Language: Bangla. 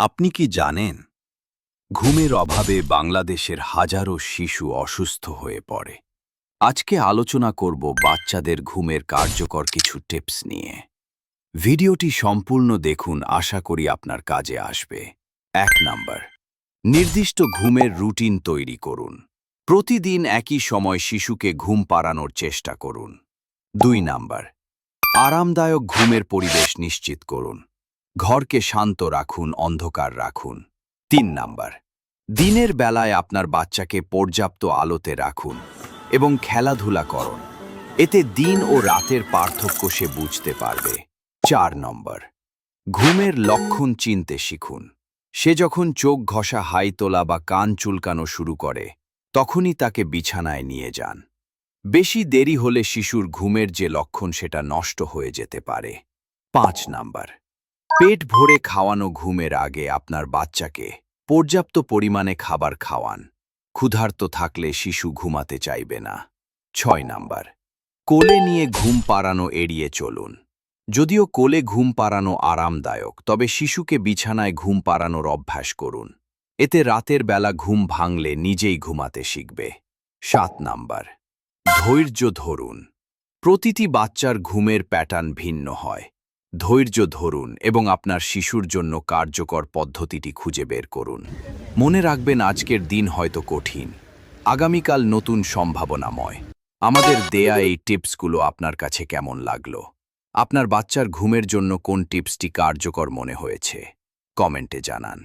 আপনি কি জানেন, ঘুমের অভাবে বাংলাদেশের হাজারো শিশু অসুস্থ হয়ে পড়ে। আজকে আলোচনা করব বাচ্চাদের ঘুমের কার্যকর কিছু টিপস নিয়ে। ভিডিওটি সম্পূর্ণ দেখুন, আশা করি আপনার কাজে আসবে। এক নাম্বার, নির্দিষ্ট ঘুমের রুটিন তৈরি করুন। প্রতিদিন একই সময় শিশুকে ঘুম পাড়ানোর চেষ্টা করুন। দুই নাম্বার, আরামদায়ক ঘুমের পরিবেশ নিশ্চিত করুন। ঘরকে শান্ত রাখুন, অন্ধকার রাখুন। তিন নাম্বার, দিনের বেলায় আপনার বাচ্চাকে পর্যাপ্ত আলোতে রাখুন এবং খেলাধুলা করুন। এতে দিন ও রাতের পার্থক্য সে বুঝতে পারবে। চার নম্বর, ঘুমের লক্ষণ চিনতে শিখুন। সে যখন চোখ ঘষা হাই তোলা বা কান চুলকানো শুরু করে, তখনই তাকে বিছানায় নিয়ে যান। বেশি দেরি হলে শিশুর ঘুমের যে লক্ষণ সেটা নষ্ট হয়ে যেতে পারে। পাঁচ নাম্বার পেট ভরে খাওয়ানো ঘুমের আগে আপনার বাচ্চাকে পর্যাপ্ত পরিমাণে খাবার খাওয়ান। ক্ষুধার্ত থাকলে শিশু ঘুমাতে চাইবে না। ছয় নাম্বার, কোলে নিয়ে ঘুম পাড়ানো এড়িয়ে চলুন। যদিও কোলে ঘুম পাড়ানো আরামদায়ক, তবে শিশুকে বিছানায় ঘুম পাড়ানোর অভ্যাস করুন। এতে রাতের বেলা ঘুম ভাঙলে নিজেই ঘুমাতে শিখবে। সাত নাম্বার, ধৈর্য ধরুন। প্রতিটি বাচ্চার ঘুমের প্যাটার্ন ভিন্ন হয়। ধৈর্য ধরুন এবং আপনার শিশুর জন্য কার্যকর পদ্ধতিটি খুঁজে বের করুন। মনে রাখবেন আজকের দিন হয়তো কঠিন। আগামীকাল নতুন সম্ভাবনাময়। আমাদের দেয়া এই টিপসগুলো আপনার কাছে কেমন লাগল? আপনার বাচ্চার ঘুমের জন্য কোন টিপসটি কার্যকর মনে হয়েছে? কমেন্টে জানান।